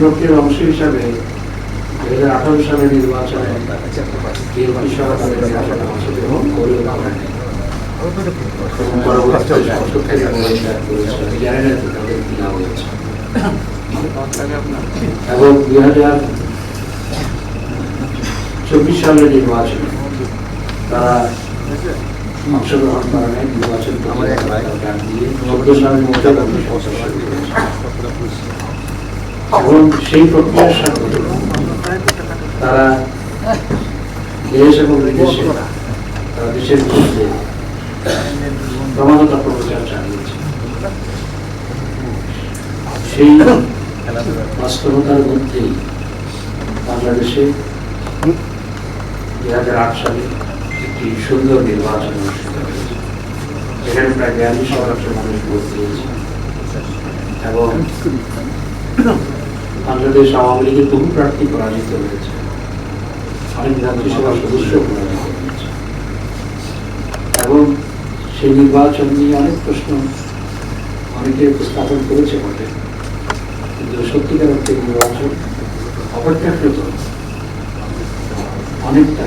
প্রক্রিয়ার অংশ হিসাবে দুই হাজার আঠারো সালের নির্বাচনে। এবং দুই হাজার চব্বিশ সালের নির্বাচনে তারা অংশগ্রহণ করে নির্বাচন এবং সেই প্রক্রিয়ার সাথে তারা দেশ এবং বিদেশে তারা দেশের বিরুদ্ধে ক্রমাগত প্রচার চালিয়েছে সেই বাস্তবতার মধ্যেই বাংলাদেশে দুই হাজার আট সালে একটি সুন্দর নির্বাচন হয়েছে। যেখানে প্রায় বিয়াল্লিশ শতাংশ মানুষ ভোট দিয়েছে এবং বাংলাদেশ আওয়ামী লীগের বহু প্রার্থী পরাজিত হয়েছে। অনেক মন্ত্রিসভার সদস্য হয়েছে। এবং সেই নির্বাচন নিয়ে অনেক প্রশ্ন অনেকে উপস্থাপন করেছে বটে। কিন্তু সত্যিকার অর্থে নির্বাচন অপেক্ষাকৃত অনেকটা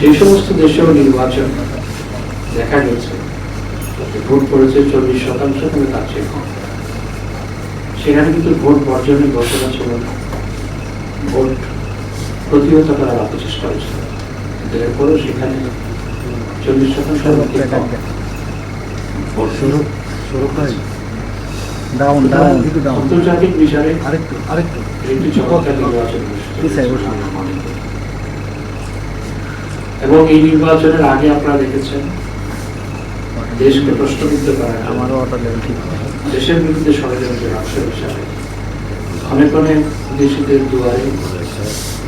সেই সমস্ত দেশেও নির্বাচন দেখা গেছে। ভোট পড়েছে চল্লিশ শতাংশ কিন্তু তার চেয়ে কম। সেখানে কিন্তু ভোট বর্জনের ঘোষণা ছিল না। ভোট প্রতিহত করার অপচেষ্টা হয়েছিল এরপরেও সেখানে চল্লিশ শতাংশ আন্তর্জাতিক বিচারে আরেকটু আরেকটু। একটি চমৎকার নির্বাচন অনুষ্ঠিত ঠিক আছে, হয়েছে বসুন। বলে মনে করি। এবং এই নির্বাচনের আগে আপনারা দেখেছেন দেশকে প্রশ্নবিদ্ধ করা আমার আমারও অটো লেভেল ঠিক দেশের বিরুদ্ধে ষড়যন্ত্রের অংশ হিসাবে অনেক অনেক বিদেশিদের দুয়ারে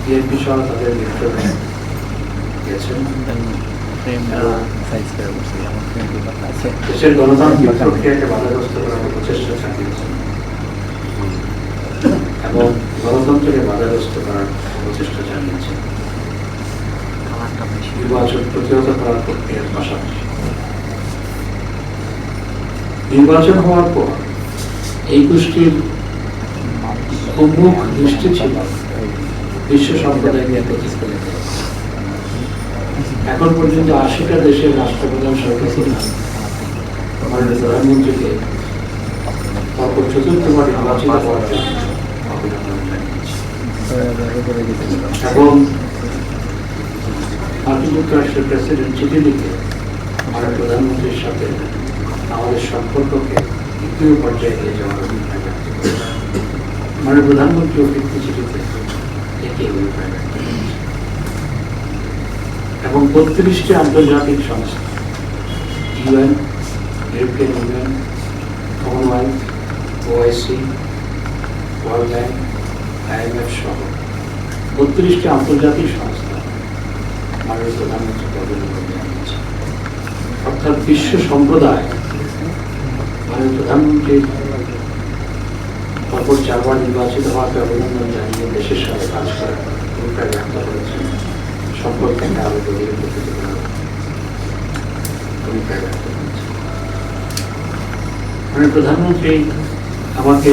বিএনপি সহ তাদের মিত্ররা গেছেন। দেশের গণতান্ত্রিক প্রক্রিয়াকে বাধাগ্রস্ত করার প্রচেষ্টা চালিয়েছেন এবং গণতন্ত্রকে বাধাগ্রস্ত করার প্রচেষ্টা চালিয়েছেন বেশি নির্বাচন প্রতিহত করার প্রক্রিয়ার পাশাপাশি নির্বাচন হওয়ার পর এই গোষ্ঠীর উন্মুখ দৃষ্টি ছিল বিশ্ব সম্প্রদায়কে একত্রিত করতে। এখন পর্যন্ত আশিটা দেশের রাষ্ট্রপ্রধান সরকার প্রধানমন্ত্রীকে পরপর চতুর্থবার নির্বাচিত হওয়ার জন্য এবং মার্কিন যুক্তরাষ্ট্রের প্রেসিডেন্ট চিঠি লিখে আমার প্রধানমন্ত্রীর সাথে আমাদের সম্পর্ককে দ্বিতীয় পর্যায়ে নিয়ে যাওয়ার করেছেন। মাননীয় প্রধানমন্ত্রী অভিজ্ঞ চিঠিতে অভিপ্রায়। এবং বত্রিশটি আন্তর্জাতিক সংস্থা, UN, European Union, Commonwealth, OIC, World Bank, IMF সহ বত্রিশটি আন্তর্জাতিক সংস্থা অর্থাৎ বিশ্ব সম্প্রদায় প্রধানমন্ত্রীর চারবার নির্বাচিত হওয়াকে অভিনন্দন জানিয়ে দেশের সাথে কাজ করার অভিপ্রায় ব্যক্ত করেছেন। সম্পর্ককে আরও গভীরে মাননীয় প্রধানমন্ত্রী আমাকে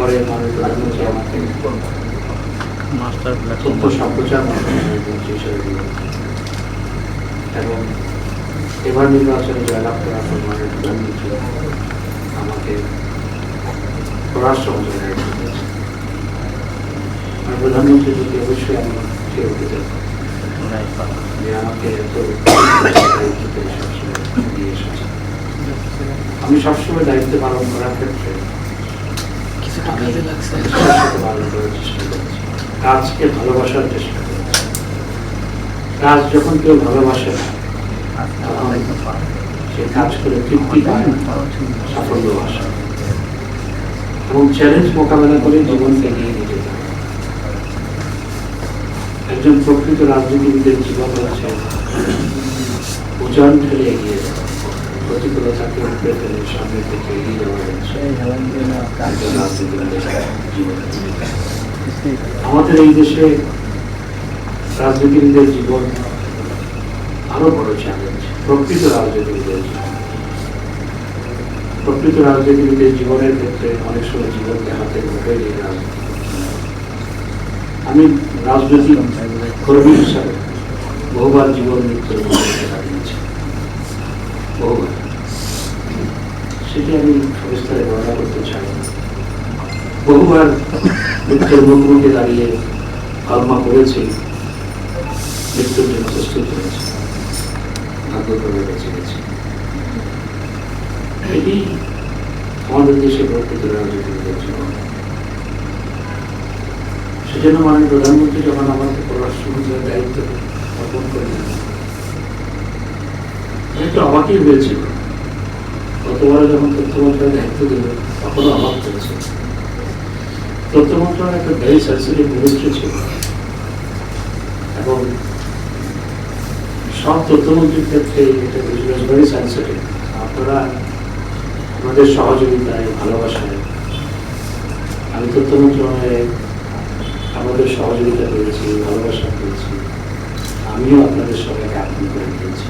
আমাকে মাস্টার তথ্য সম্প্রচার এবং এবার নির্বাচনে জয়লাভ করার পর মাননীয় প্রধানমন্ত্রী আজকে পররাষ্ট্র মন্ত্রণালয়ের আর প্রধানমন্ত্রী যদি অবশ্যই আমি যে আমাকে এত দিয়ে এসেছে। আমি সবসময় দায়িত্ব পালন করার ক্ষেত্রে কাজকে ভালোবাসার চেষ্টা কাজ যখন কেউ ভালোবাসে। সে কাজ করে তৃপ্তি পায় সাফল্য আসে। এবং চ্যালেঞ্জ মোকাবেলা করে জীবনকে যেতে একজন প্রকৃত রাজনীতিবিদের জীবন হচ্ছে ওজন ফেলে এগিয়ে যাওয়া। প্রতিকূলতাকে উপরে ফেলে সামনের দিকে এগিয়ে যাওয়া না। আমাদের এই দেশে রাজনীতিবিদের জীবন আরও বড় চ্যালেঞ্জ প্রকৃত রাজনীতিবিদের প্রকৃত রাজনীতিবিদের জীবনের ক্ষেত্রে অনেক সময় জীবনকে হাতে ধরে নিয়ে। আমি রাজনৈতিক কর্মী হিসাবে বহুবার জীবন মৃত্যুর মধ্যে কাটিয়েছি বহুবার সেটি আমি সবিস্তারে বর্ণনা করতে চাই। বহুবার মৃত্যুর মুখোমুখি দাঁড়িয়ে কলমা করেছি মৃত্যুর জন্য প্রস্তুত হয়েছে। ভাগ্যক্রমে বেঁচে গেছি। এটি আমাদের দেশে প্রকৃত রাজনীতিবিদের জীবন সেজন্য মাননীয় প্রধানমন্ত্রী যখন আমাকে পররাষ্ট্রমন্ত্রীর দায়িত্ব অর্পণ করলেন একটু অবাকই হয়েছিল। গতবারে যখন তথ্য মন্ত্রণালয়ের দায়িত্ব দিল তখনও অবাক হয়েছিল তথ্য মন্ত্রণালয় একটা ভেরি সেন্সিটিভ মিনিস্ট্রি ছিল। এবং সব তথ্যমন্ত্রীর ক্ষেত্রে এটা বিজনেস ভেরি সেন্সিটিভ আপনারা আমাদের সহযোগিতায়, ভালোবাসায় আমি তথ্য মন্ত্রণালয়ে আমাদের সহযোগিতা পেয়েছি ভালোবাসা পেয়েছি আমিও আপনাদের সবাইকে আপন করে দিয়েছি।